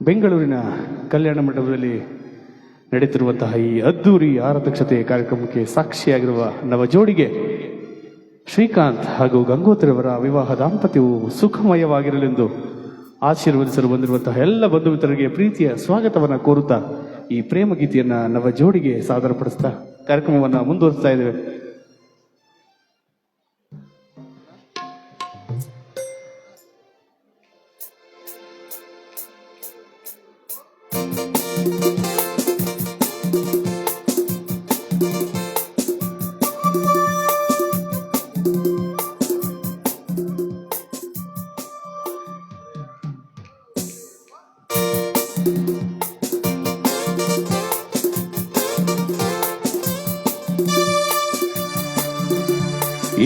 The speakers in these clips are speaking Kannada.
ಬೆಂಗಳೂರಿನ ಕಲ್ಯಾಣ ಮಂಟಪದಲ್ಲಿ ನಡೆಯುತ್ತಿರುವಂತಹ ಈ ಅದ್ದೂರಿ ಆರತಕ್ಷತೆ ಕಾರ್ಯಕ್ರಮಕ್ಕೆ ಸಾಕ್ಷಿಯಾಗಿರುವ ನವ ಜೋಡಿಗೆ ಶ್ರೀಕಾಂತ್ ಹಾಗೂ ಗಂಗೋತ್ರಿಯವರ ವಿವಾಹ ದಾಂಪತ್ಯವು ಸುಖಮಯವಾಗಿರಲೆಂದು ಆಶೀರ್ವದಿಸಲು ಬಂದಿರುವಂತಹ ಎಲ್ಲ ಬಂಧು ಮಿತ್ರರಿಗೆ ಪ್ರೀತಿಯ ಸ್ವಾಗತವನ್ನು ಕೋರುತ್ತಾ ಈ ಪ್ರೇಮ ಗೀತೆಯನ್ನು ನವ ಜೋಡಿಗೆ ಸಾದರಪಡಿಸ್ತಾ ಕಾರ್ಯಕ್ರಮವನ್ನು ಮುಂದುವರಿಸ್ತಾ ಇದ್ದೇವೆ.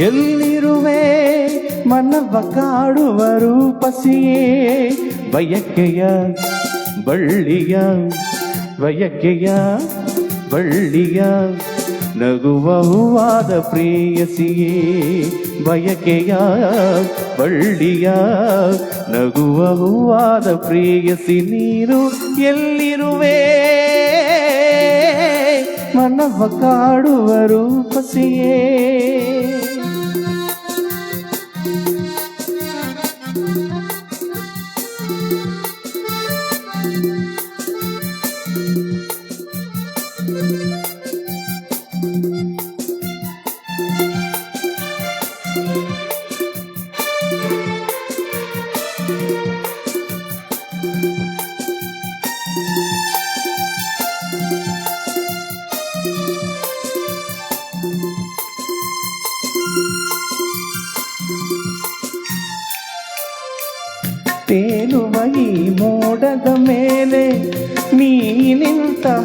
ಎಲ್ಲಿರುವೆ ಮನವ ಕಾಡುವ ರೂಪಸಿಯೇ ಬಯಕೆಯ ಬಳ್ಳಿಯ ಬಯಕೆಯ ಬಳ್ಳಿಯ ನಗುವ ಹೂವಾದ ಪ್ರೇಯಸಿಯೇ ಬಯಕೆಯ ಬಳ್ಳಿಯ ನಗುವ ಹೂವಾದ ಪ್ರೇಯಸಿ ನೀರು ಎಲ್ಲಿರುವೆ? ಮನವ ಕಾಡುವ ರೂಪಸಿಯೇ ತೇಲುವ ಈ ಮೋಡದ ಮೇಲೆ ನೀ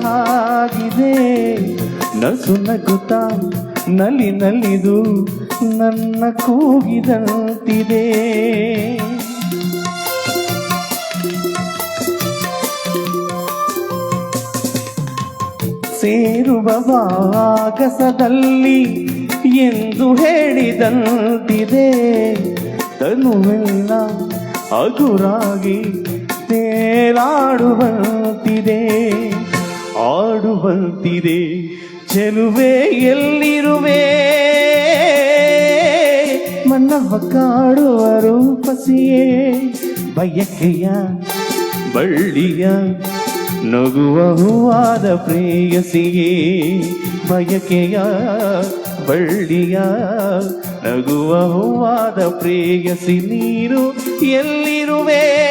ಹಾಗಿದೆ. ನಸು ನಗುತ್ತ ನಲಿ ನಲಿದು ನನ್ನ ಕೂಗಿದಂತಿದೆ. ಸೇರುವ ಆಗಸದಲ್ಲಿ ಎಂದು ಹೇಳಿದಂತಿದೆ. ತನುವೆಲ್ಲ ಹಗುರಾಗಿ ತೇಲಾಡುವಂತಿದೆ ಆಡುವಂತಿದೆ ಚೆಲುವೆ ಎಲ್ಲಿರುವೆ? ಮನ್ನವ ಕಾಡುವ ರೂಪಸಿಯೇ ಬಯಕೆಯ ಬಳ್ಳಿಯ ನಗುವ ಹೂವಾದ ಪ್ರೇಯಸಿಯೇ ಬಯಕೆಯ ಬಳ್ಳಿಯ ನಗುವ ಹೂವಾದ ಪ್ರೇಯಸಿ ನೀರು ಎಲ್ಲಿರುವೆ?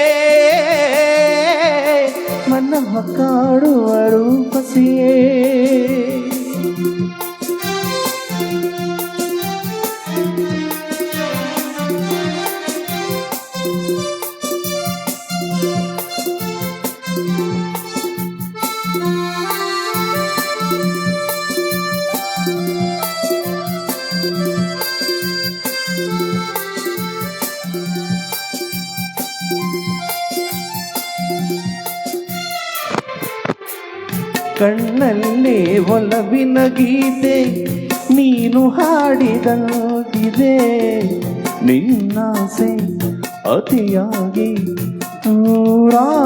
ಮನ್ನ ಮಕ್ಕಾಡುವ ರೂಪಸಿಯೇ. ಕಣ್ಣಲ್ಲೇ ಒಲವಿನ ಗೀತೆ ನೀನು ಹಾಡಿದಂತಿದೆ. ನಿನ್ನಾಸೆ ಅತಿಯಾಗಿ ತೂರಾಡುವಂತಿದೆ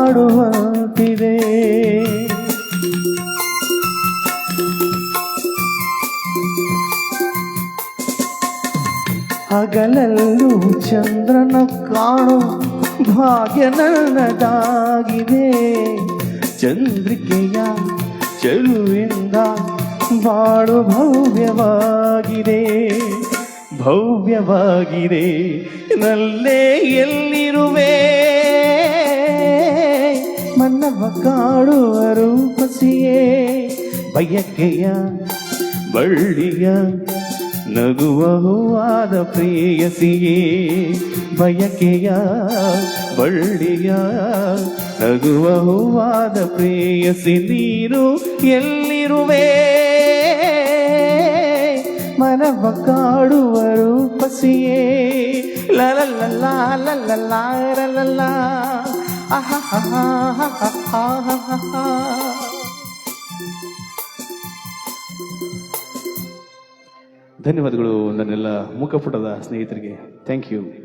ಹಗಲಲ್ಲೂ ಚಂದ್ರನ ಕಾಣು ಭಾಗ್ಯ ನನ್ನದಾಗಿದೆ. ಚಂದ್ರಿಕೆಯ ಚೆಲುವಿಂದ ಬಾಳು ಭವ್ಯವಾಗಿದೆ ಭವ್ಯವಾಗಿದೆ. ನಲ್ಲೇ ಎಲ್ಲಿರುವೆ? ಮನ್ನವ ಕಾಡುವ ರೂಪಸಿಯೇ ಬಯಕೆಯ ಬಳ್ಳಿಯ ನಗುವ ಹೂವಾದ ಪ್ರೇಯಸಿಯೇ, ಬಯಕೆಯ ಬಳ್ಳಿಯ ನಗುವ ಹೂವಾದ ಪ್ರೇಯಸಿ ನೀರು ಎಲ್ಲಿರುವೆ? ಮನವ ಕಾಡುವ ರೂಪಸಿಯೇ ಲಲಲಲ್ಲ ಲಲಲ್ಲ ಧನ್ಯವಾದಗಳು ನನ್ನೆಲ್ಲ ಮುಖಪುಟದ ಸ್ನೇಹಿತರಿಗೆ. Thank you